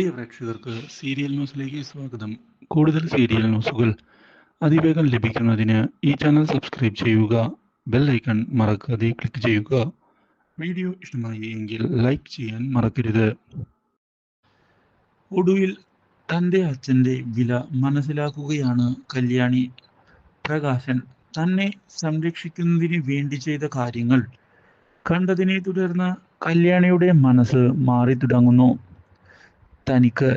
പ്രിയ പ്രേക്ഷകർക്ക് സീരിയൽ ന്യൂസിലേക്ക് സ്വാഗതം. കൂടുതൽ സീരിയൽ ന്യൂസുകൾ അതിവേഗം ലഭിക്കുന്നതിന് ഈ ചാനൽ സബ്സ്ക്രൈബ് ചെയ്യുക ബെൽ ഐക്കൺ മറക്കാതെ ക്ലിക്ക് ചെയ്യുക. വീഡിയോ ഇഷ്ടമായി എങ്കിൽ ലൈക്ക് ചെയ്യാൻ മറക്കരുത്. ഒടുവിൽ തന്റെ അച്ഛന്റെ വില മനസ്സിലാക്കുകയാണ് കല്യാണി. പ്രകാശൻ തന്നെ സംരക്ഷിക്കുന്നതിന് വേണ്ടി ചെയ്ത കാര്യങ്ങൾ കണ്ടതിനെ തുടർന്ന് കല്യാണിയുടെ മനസ്സ് മാറി തുടങ്ങുന്നു തനിക്ക്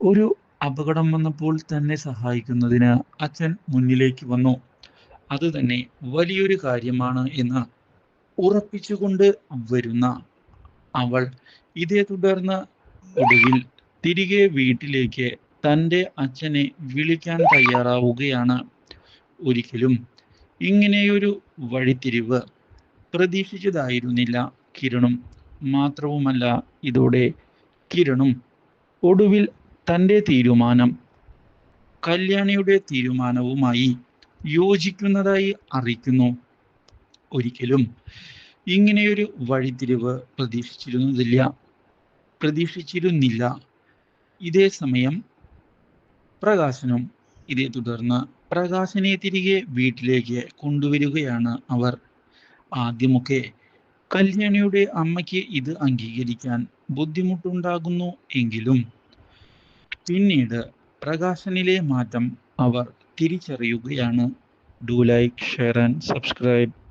ഒരു അപകടം വന്നപ്പോൾ തന്നെ സഹായിക്കുന്നതിന് അച്ഛൻ മുന്നിലേക്ക് വന്നു. അത് തന്നെ വലിയൊരു കാര്യമാണ് എന്ന് ഉറപ്പിച്ചുകൊണ്ട് വരുന്ന അവൾ ഇതേ തുടർന്ന് ഒടുവിൽ തിരികെ വീട്ടിലേക്ക് തന്റെ അച്ഛനെ വിളിക്കാൻ തയ്യാറാവുകയാണ്. ഒരിക്കലും ഇങ്ങനെയൊരു വഴിത്തിരിവ് പ്രതീക്ഷിച്ചതായിരുന്നില്ല. കിരണും മാത്രവുമല്ല ഇതോടെ കിരണും ഒടുവിൽ തന്റെ തീരുമാനം കല്യാണിയുടെ തീരുമാനവുമായി യോജിക്കുന്നതായി അറിയിക്കുന്നു. ഒരിക്കലും ഇങ്ങനെയൊരു വഴിത്തിരിവ് പ്രതീക്ഷിച്ചിരുന്നതില്ല. പ്രതീക്ഷിച്ചിരുന്നില്ല. ഇതേ സമയം പ്രകാശനും ഇതേ തുടർന്ന് പ്രകാശനെ തിരികെ വീട്ടിലേക്ക് കൊണ്ടുവരികയാണ് അവർ. ആദ്യമൊക്കെ കല്യാണിയുടെ അമ്മയ്ക്ക് ഇത് അംഗീകരിക്കാൻ ബുദ്ധിമുട്ടുണ്ടാകുന്നു എങ്കിലും പിന്നീട് പ്രകാശനിലെ മാറ്റം അവർ തിരിച്ചറിയുകയാണ്. Do like share and subscribe